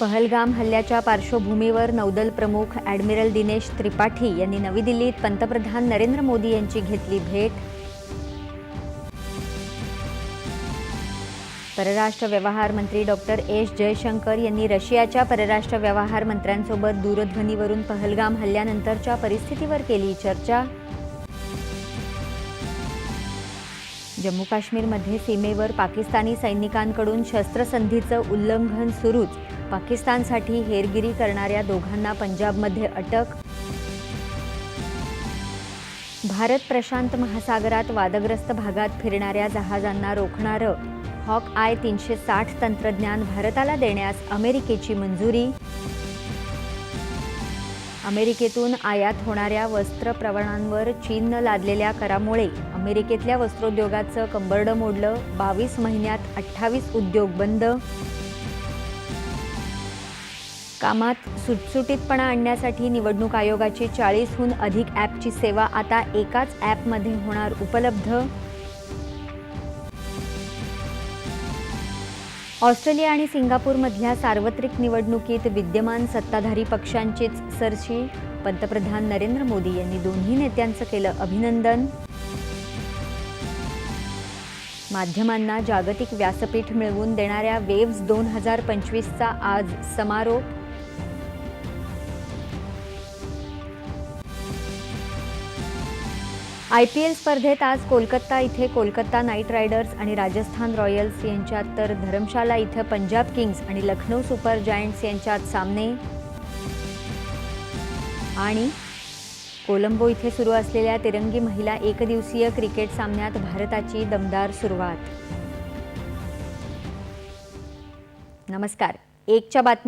पहलगाम हल्ल्याच्या पार्श्वभूमीवर नौदल प्रमुख ॲडमिरल दिनेश त्रिपाठी यांनी नवी दिल्लीत पंतप्रधान नरेंद्र मोदी यांची घेतली भेट. परराष्ट्र व्यवहार मंत्री डॉक्टर एस. जयशंकर यांनी रशियाच्या परराष्ट्र व्यवहार मंत्र्यांसोबत दूरध्वनीवरून पहलगाम हल्ल्यानंतरच्या परिस्थितीवर केली चर्चा. जम्मू काश्मीरमध्ये सीमेवर पाकिस्तानी सैनिकांकडून शस्त्रसंधीचं उल्लंघन सुरूच. पाकिस्तानसाठी हेरगिरी करणाऱ्या दोघांना पंजाबमध्ये अटक. भारत प्रशांत महासागरात वादग्रस्त भागात फिरणाऱ्या जहाजांना रोखणारं. हॉक आय तीनशे साठ तंत्रज्ञान भारताला देण्यास अमेरिकेची मंजुरी. अमेरिकेतून आयात होणाऱ्या वस्त्र प्रवणांवर चीननं लादलेल्या करामुळे अमेरिकेतल्या वस्त्रोद्योगाचं कंबरडं मोडलं. बावीस महिन्यात अठ्ठावीस उद्योग बंद. कामात सुटसुटीतपणा आणण्यासाठी निवडणूक आयोगाची चाळीसहून अधिक ॲपची सेवा आता एकाच ॲपमध्ये होणार उपलब्ध? ऑस्ट्रेलिया आणि सिंगापूरमधल्या सार्वत्रिक निवडणुकीत विद्यमान सत्ताधारी पक्षांचीच सरशी? पंतप्रधान नरेंद्र मोदी यांनी दोन्ही नेत्यांचं केलं अभिनंदन. माध्यमांना जागतिक व्यासपीठ मिळवून देणाऱ्या वेव्ज दोन हजार पंचवीसचा आज समारोप आय पी एल स्पर्धेत आज कोलकाता इथे कोलकाता नाईट रायडर्स आणि राजस्थान रॉयल्स यांच्यात तर धर्मशाला इथं पंजाब किंग्स आणि लखनौ सुपर जायंट्स यांच्यात सामने. आणि कोलंबो इथे सुरू असलेल्या तिरंगी महिला एकदिवसीय क्रिकेट सामन्यात भारताची दमदार सुरुवात. नमस्कार. एकच्या बातम्या